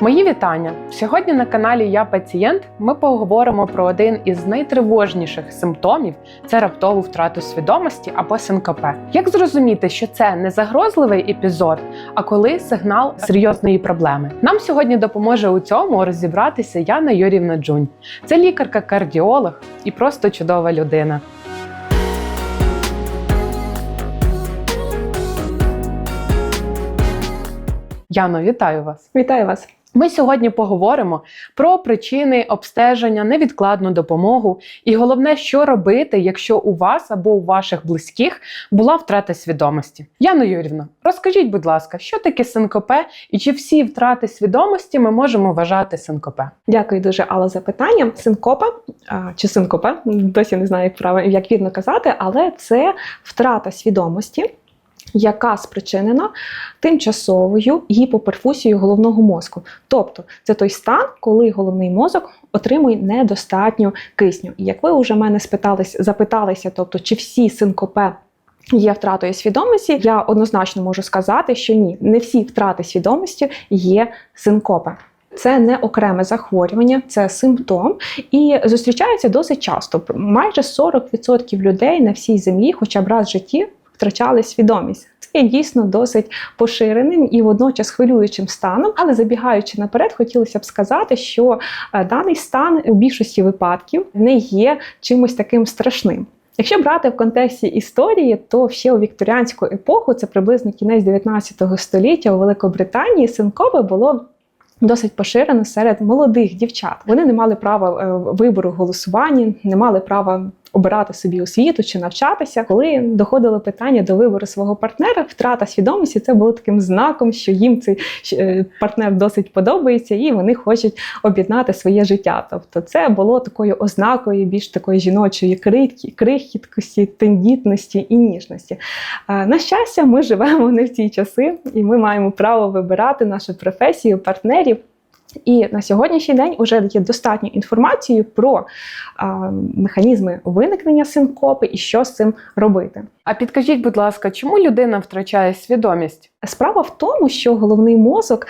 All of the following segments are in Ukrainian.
Мої вітання! Сьогодні на каналі Я Пацієнт ми поговоримо про один із найтривожніших симптомів це раптову втрату свідомості або синкопе. Як зрозуміти, що це не загрозливий епізод, а коли сигнал серйозної проблеми? Нам сьогодні допоможе у цьому розібратися Яна Юрівна Джунь. Це лікарка-кардіолог і просто чудова людина. Яно, вітаю вас! Вітаю вас. Ми сьогодні поговоримо про причини обстеження, невідкладну допомогу і головне, що робити, якщо у вас або у ваших близьких була втрата свідомості. Яна Юрівна, розкажіть, будь ласка, що таке синкопе і чи всі втрати свідомості ми можемо вважати синкопе? Дякую дуже, Алла, за питання. Синкопа а, чи синкопа, досі не знаю, як правильно як вірно казати, але це втрата свідомості. Яка спричинена тимчасовою гіпоперфузією головного мозку. Тобто це той стан, коли головний мозок отримує недостатньо кисню. І як ви вже мене спитались, запиталися, тобто чи всі синкопе є втратою свідомості, я однозначно можу сказати, що ні, не всі втрати свідомості є синкопи. Це не окреме захворювання, це симптом і зустрічається досить часто. Майже 40% людей на всій землі, хоча б раз в житті, втрачали свідомість. Це є дійсно досить поширеним і водночас хвилюючим станом. Але забігаючи наперед, хотілося б сказати, що е, даний стан у більшості випадків не є чимось таким страшним. Якщо брати в контексті історії, то ще у вікторіанську епоху, це приблизно кінець 19 століття у Великобританії, синкове було. Досить поширено серед молодих дівчат. Вони не мали права е, вибору голосування, не мали права обирати собі освіту чи навчатися. Коли доходило питання до вибору свого партнера, втрата свідомості це було таким знаком, що їм цей е, партнер досить подобається, і вони хочуть об'єднати своє життя. Тобто, це було такою ознакою більш такої жіночої крихіткості, тендітності і ніжності. На щастя, ми живемо не в ці часи, і ми маємо право вибирати нашу професію партнерів. І на сьогоднішній день вже є достатньо інформації про а, механізми виникнення синкопи і що з цим робити. А підкажіть, будь ласка, чому людина втрачає свідомість? Справа в тому, що головний мозок,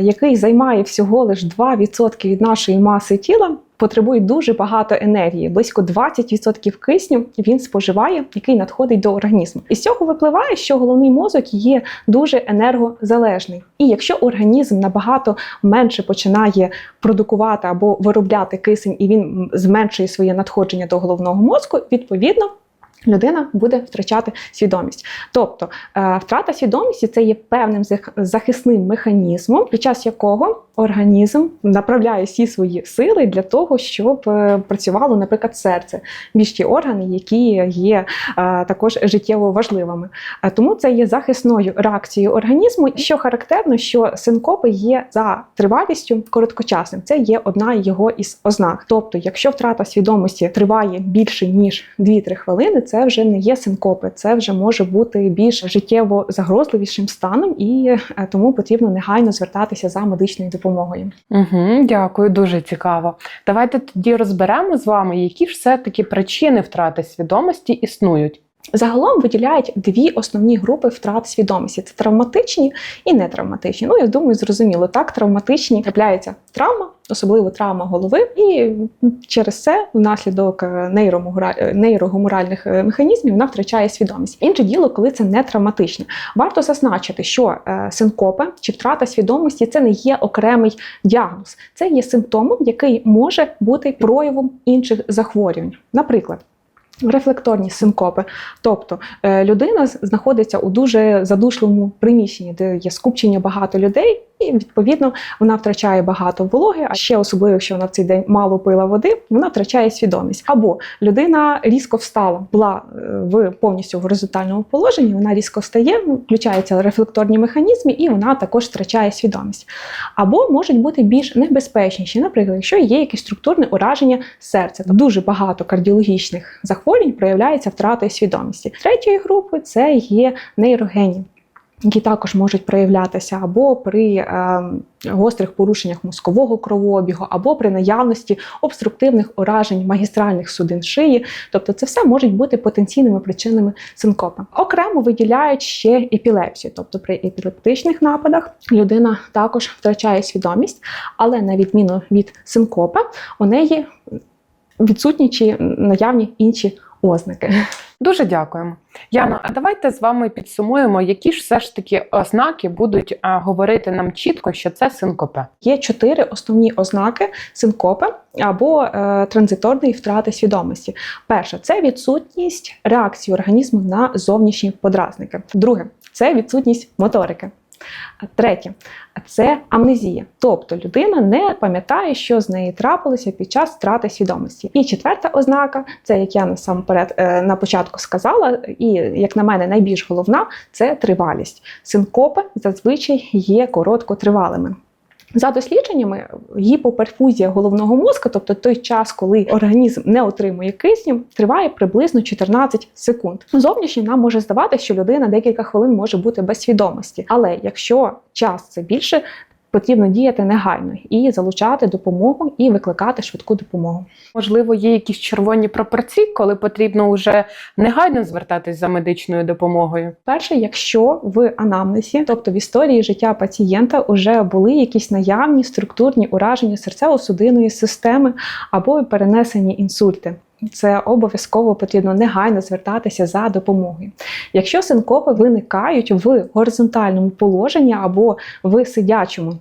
який займає всього лише 2% від нашої маси тіла, потребує дуже багато енергії, близько 20% кисню він споживає, який надходить до організму. І з цього випливає, що головний мозок є дуже енергозалежний. І якщо організм набагато менше починає продукувати або виробляти кисень, і він зменшує своє надходження до головного мозку, відповідно. Людина буде втрачати свідомість. Тобто е, втрата свідомості це є певним захисним механізмом, під час якого організм направляє всі свої сили для того, щоб е, працювало, наприклад, серце, більш ті органи, які є е, також життєво важливими. Тому це є захисною реакцією організму. Що характерно, що синкопи є за тривалістю короткочасним. Це є одна його із ознак. Тобто, якщо втрата свідомості триває більше ніж 2-3 хвилини це вже не є синкопи, це вже може бути більш життєво загрозливішим станом, і е, тому потрібно негайно звертатися за медичною допомогою. Угу, Дякую, дуже цікаво. Давайте тоді розберемо з вами, які ж все таки причини втрати свідомості існують. Загалом виділяють дві основні групи втрат свідомості: це травматичні і нетравматичні. Ну, я думаю, зрозуміло, так травматичні трапляється травма, особливо травма голови, і через це, внаслідок нейрогуморальних е, механізмів, вона втрачає свідомість. Інше діло, коли це не травматичне. Варто зазначити, що е, синкопи чи втрата свідомості це не є окремий діагноз, це є симптомом, який може бути проявом інших захворювань. Наприклад. Рефлекторні синкопи, тобто е, людина знаходиться у дуже задушливому приміщенні, де є скупчення багато людей, і відповідно вона втрачає багато вологи. А ще особливо, якщо вона в цей день мало пила води, вона втрачає свідомість. Або людина різко встала, була е, в повністю в горизонтальному положенні. Вона різко встає, включаються рефлекторні механізми, і вона також втрачає свідомість. Або можуть бути більш небезпечніші, наприклад, якщо є якесь структурне ураження серця, то дуже багато кардіологічних захворювань проявляється втратою свідомості. Третьої групи це є нейрогені. Які також можуть проявлятися або при е, гострих порушеннях мозкового кровообігу, або при наявності обструктивних уражень магістральних судин шиї. Тобто, це все можуть бути потенційними причинами синкопа. Окремо виділяють ще епілепсію, тобто при епілептичних нападах людина також втрачає свідомість, але на відміну від синкопа, у неї відсутні чи наявні інші ознаки. Дуже дякуємо. Яна, а давайте з вами підсумуємо, які ж все ж таки ознаки будуть а, говорити нам чітко, що це синкопе. Є чотири основні ознаки синкопи або е, транзиторної втрати свідомості. Перше це відсутність реакції організму на зовнішні подразники. Друге це відсутність моторики. Третє це амнезія, тобто людина не пам'ятає, що з нею трапилося під час втрати свідомості. І четверта ознака це як я насамперед е, на початку сказала, і як на мене, найбільш головна це тривалість. Синкопи зазвичай є короткотривалими. За дослідженнями, гіпоперфузія головного мозку, тобто той час, коли організм не отримує кисню, триває приблизно 14 секунд. Зовнішньо нам може здаватися, що людина декілька хвилин може бути без свідомості, але якщо час це більше, потрібно діяти негайно і залучати допомогу і викликати швидку допомогу. Можливо, є якісь червоні пропорції, коли потрібно вже негайно звертатись за медичною допомогою. Перше, якщо в анамнезі, тобто в історії життя пацієнта, вже були якісь наявні структурні ураження серцево-судинної системи або перенесені інсульти. Це обов'язково потрібно негайно звертатися за допомогою. Якщо синкопи виникають в горизонтальному положенні або в сидячому,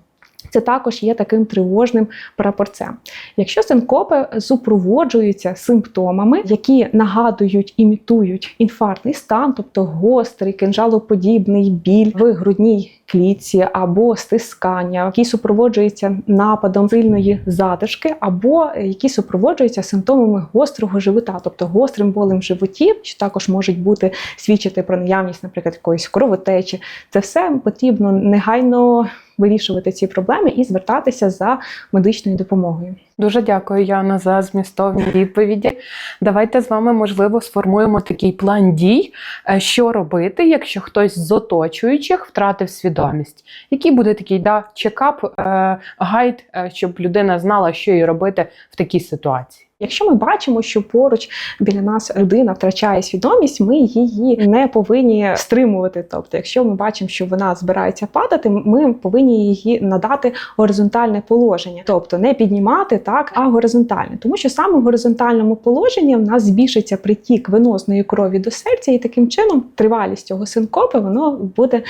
це також є таким тривожним прапорцем. Якщо синкопи супроводжуються симптомами, які нагадують, імітують інфарктний стан, тобто гострий, кинжалоподібний біль в грудній клітці або стискання, які супроводжуються нападом сильної задишки, або які супроводжуються симптомами гострого живота, тобто гострим болем в животі, що також можуть бути свідчити про наявність, наприклад, якоїсь кровотечі. Це все потрібно негайно вирішувати ці проблеми і звертатися за медичною допомогою. Дуже дякую, Яна, за змістовні відповіді. Давайте з вами, можливо, сформуємо такий план дій, е, що робити, якщо хтось з оточуючих втратив свідомість. Який буде такий да, чекап, е, гайд, е, щоб людина знала, що їй робити в такій ситуації. Якщо ми бачимо, що поруч біля нас людина втрачає свідомість, ми її не повинні стримувати. Тобто, якщо ми бачимо, що вона збирається падати, ми повинні її надати горизонтальне положення, тобто не піднімати так, а горизонтальне. Тому що саме в горизонтальному положенні в нас збільшиться притік венозної крові до серця, і таким чином тривалість цього синкопи воно буде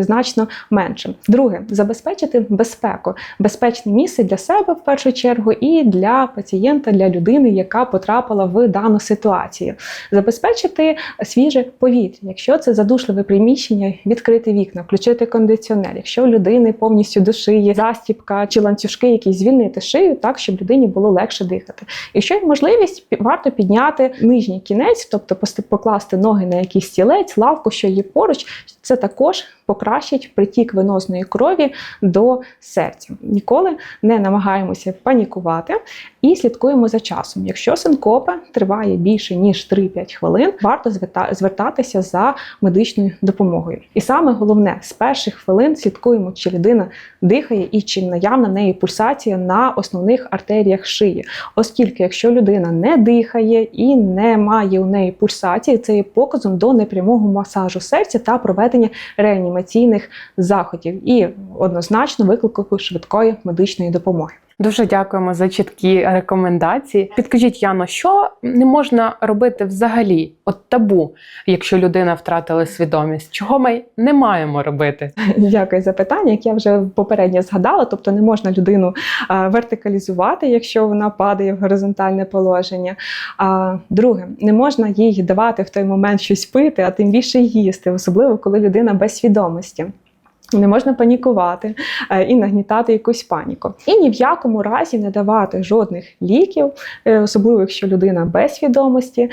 значно меншим. Друге, забезпечити безпеку, безпечне місце для себе в першу чергу і для пацієнта, для людини, яка потрапила в дану ситуацію. Забезпечити свіже повітря, якщо це задушливе приміщення, відкрити вікна, включити кондиціонер. Якщо у людини повністю до шиї застіпка чи ланцюжки, які звільнити шию, так щоб людині було легше дихати. Якщо є можливість, варто підняти нижній кінець, тобто покласти ноги на якийсь стілець, лавку, що є поруч, це також покращить притік венозної крові до серця. Ніколи не намагаємося панікувати і слідкуємо за часом. Якщо синкопа триває більше ніж 3-5 хвилин, варто звертатися за медичною допомогою. І саме головне, з перших хвилин слідкуємо, чи людина дихає і чи наявна в неї пульсація на основних артеріях шиї. Оскільки, якщо людина не дихає і не має у неї пульсації, це є показом до непрямого масажу серця та проведення реанімаційних заходів і однозначно виклику швидкої медичної допомоги. Дуже дякуємо за чіткі рекомендації. Підкажіть, Яно, що не можна робити взагалі? От табу, якщо людина втратила свідомість, чого ми не маємо робити? Дякую за питання, як я вже попередньо згадала. Тобто не можна людину вертикалізувати, якщо вона падає в горизонтальне положення. А друге, не можна їй давати в той момент щось пити, а тим більше їсти, особливо коли людина без свідомості. Не можна панікувати е, і нагнітати якусь паніку. І ні в якому разі не давати жодних ліків, е, особливо якщо людина без свідомості,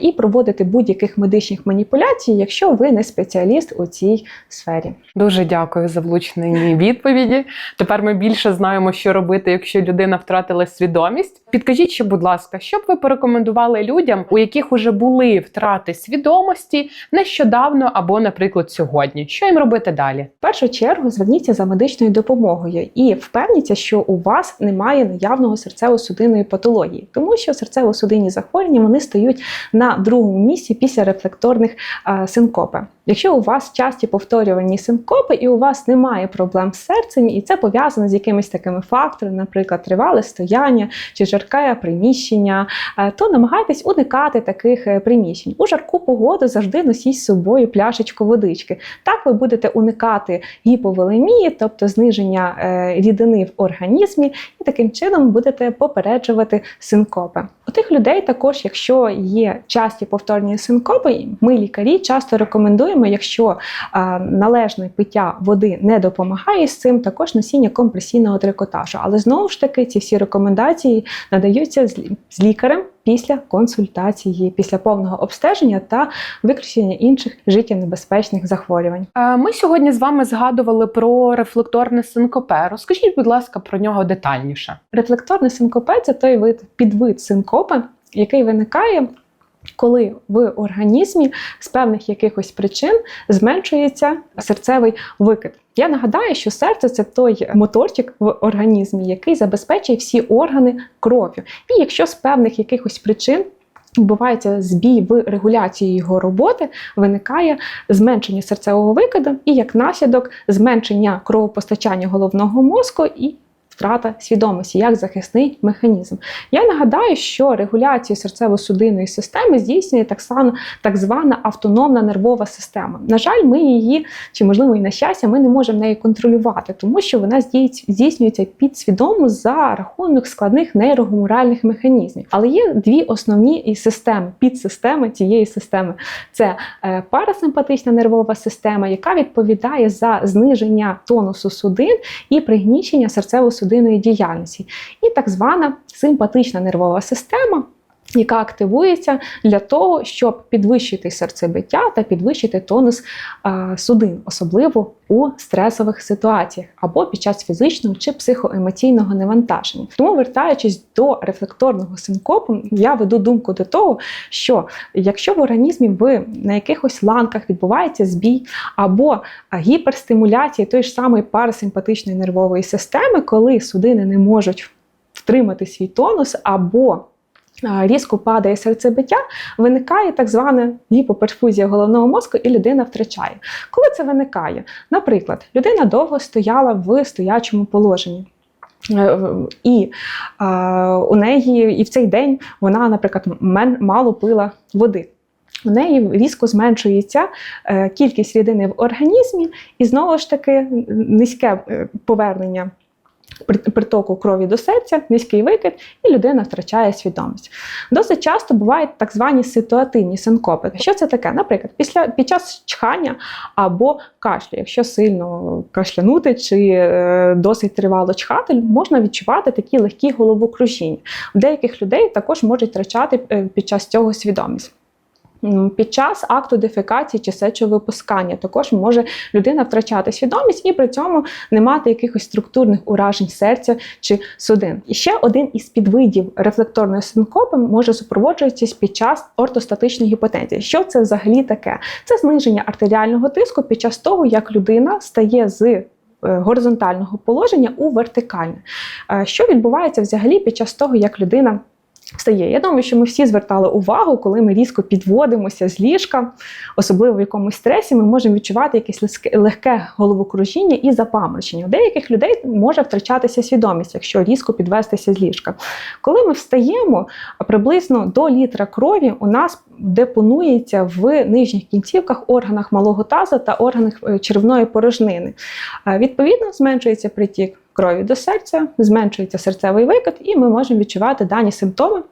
і проводити будь-яких медичних маніпуляцій, якщо ви не спеціаліст у цій сфері. Дуже дякую за влучні відповіді. Тепер ми більше знаємо, що робити, якщо людина втратила свідомість. Підкажіть, ще, будь ласка, що б ви порекомендували людям, у яких уже були втрати свідомості нещодавно або, наприклад, сьогодні? Що їм робити далі? Першу чергу зверніться за медичною допомогою і впевніться, що у вас немає наявного серцево-судинної патології, тому що серцево-судинні захворювання вони стають на другому місці після рефлекторних е, синкопи. Якщо у вас часті повторювані синкопи і у вас немає проблем з серцем, і це пов'язано з якимись такими факторами, наприклад, тривале стояння чи жарке приміщення, е, то намагайтесь уникати таких е, приміщень. У жарку погоду завжди носіть з собою пляшечку водички. Так ви будете уникати гіповолемії, тобто зниження е, рідини в організмі, і таким чином будете попереджувати синкопи. У тих людей також, якщо є часті повторні синкопи, ми лікарі часто рекомендуємо, якщо е, належне пиття води не допомагає з цим, також носіння компресійного трикотажу. Але знову ж таки, ці всі рекомендації надаються з лікарем після консультації, після повного обстеження та виключення інших життєнебезпечних захворювань. Е, Ми сьогодні з вами згадували про рефлекторне синкопе. Розкажіть, будь ласка, про нього детальніше. Рефлекторне синкопе це той вид підвид синкопи, який виникає. Коли в організмі з певних якихось причин зменшується серцевий викид. Я нагадаю, що серце це той моторчик в організмі, який забезпечує всі органи кров'ю. І якщо з певних якихось причин відбувається збій в регуляції його роботи, виникає зменшення серцевого викиду і як наслідок зменшення кровопостачання головного мозку і втрата свідомості як захисний механізм. Я нагадаю, що регуляцію серцево-судинної системи здійснює так само так звана автономна нервова система. На жаль, ми її, чи можливо і на щастя, ми не можемо неї контролювати, тому що вона здійснюється підсвідомо за рахунок складних нейрогуморальних механізмів. Але є дві основні системи, підсистеми цієї системи. Це е, парасимпатична нервова система, яка відповідає за зниження тонусу судин і пригнічення серцево-судинної діяльності, і так звана симпатична нервова система. Яка активується для того, щоб підвищити серцебиття та підвищити тонус судин, особливо у стресових ситуаціях або під час фізичного чи психоемоційного навантаження. Тому, вертаючись до рефлекторного синкопу, я веду думку до того, що якщо в організмі ви на якихось ланках відбувається збій або гіперстимуляція тої ж самої парасимпатичної нервової системи, коли судини не можуть втримати свій тонус або Різко падає серцебиття, виникає так звана гіпоперфузія головного мозку, і людина втрачає. Коли це виникає? Наприклад, людина довго стояла в стоячому положенні. Е, І а, у неї і в цей день вона, наприклад, мало пила води. У неї різко зменшується е, кількість рідини в організмі, і знову ж таки низьке е, повернення притоку крові до серця, низький викид, і людина втрачає свідомість. Досить часто бувають так звані ситуативні синкопи. Що це таке? Наприклад, після під час чхання або кашлю, якщо сильно кашлянути чи е, досить тривало чхати, можна відчувати такі легкі головокружіння. У деяких людей також можуть втрачати е, під час цього свідомість. Під час акту дефекації чи сечовипускання також може людина втрачати свідомість і при цьому не мати якихось структурних уражень серця чи судин. І ще один із підвидів рефлекторної синкопи може супроводжуватися під час ортостатичної гіпотензії. Що це взагалі таке? Це зниження артеріального тиску під час того, як людина стає з е, горизонтального положення у вертикальне. Е, Що відбувається взагалі під час того, як людина встає? Я думаю, що ми всі звертали увагу, коли ми різко підводимося з ліжка, особливо в якомусь стресі, ми можемо відчувати якесь легке- легке головокружіння і запаморочення. У деяких людей може втрачатися свідомість, якщо різко підвестися з ліжка. Коли ми встаємо, приблизно до літра крові у нас депонується в нижніх кінцівках, органах малого таза та органах е, червної порожнини. Е, Відповідно, зменшується притік крові до серця, зменшується серцевий викид, і ми можемо відчувати дані симптоми.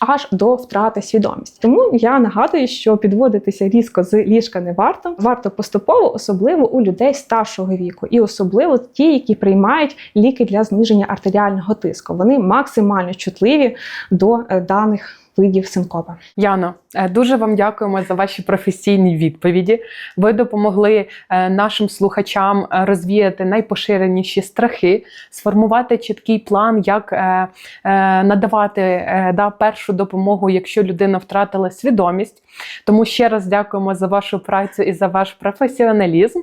аж до втрати свідомості. Тому я нагадую, що підводитися різко з ліжка не варто. Варто поступово, особливо у людей старшого віку, і особливо ті, які приймають ліки для зниження артеріального тиску. Вони максимально чутливі до е, даних видів синкопа. Яно, е, дуже вам дякуємо за ваші професійні відповіді. Ви допомогли е, нашим слухачам е, розвіяти найпоширеніші страхи, сформувати чіткий план, як надавати да, першу допомогу, якщо людина втратила свідомість. Тому ще раз дякуємо за вашу працю і за ваш професіоналізм.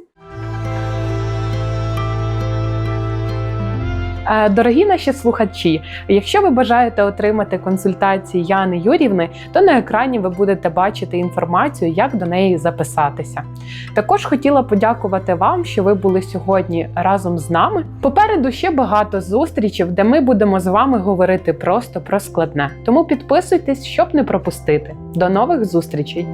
Дорогі наші слухачі, якщо ви бажаєте отримати консультації Яни Юрівни, то на екрані ви будете бачити інформацію, як до неї записатися. Також хотіла подякувати вам, що ви були сьогодні разом з нами. Попереду ще багато зустрічей, де ми будемо з вами говорити просто про складне. Тому підписуйтесь, щоб не пропустити. До нових зустрічей!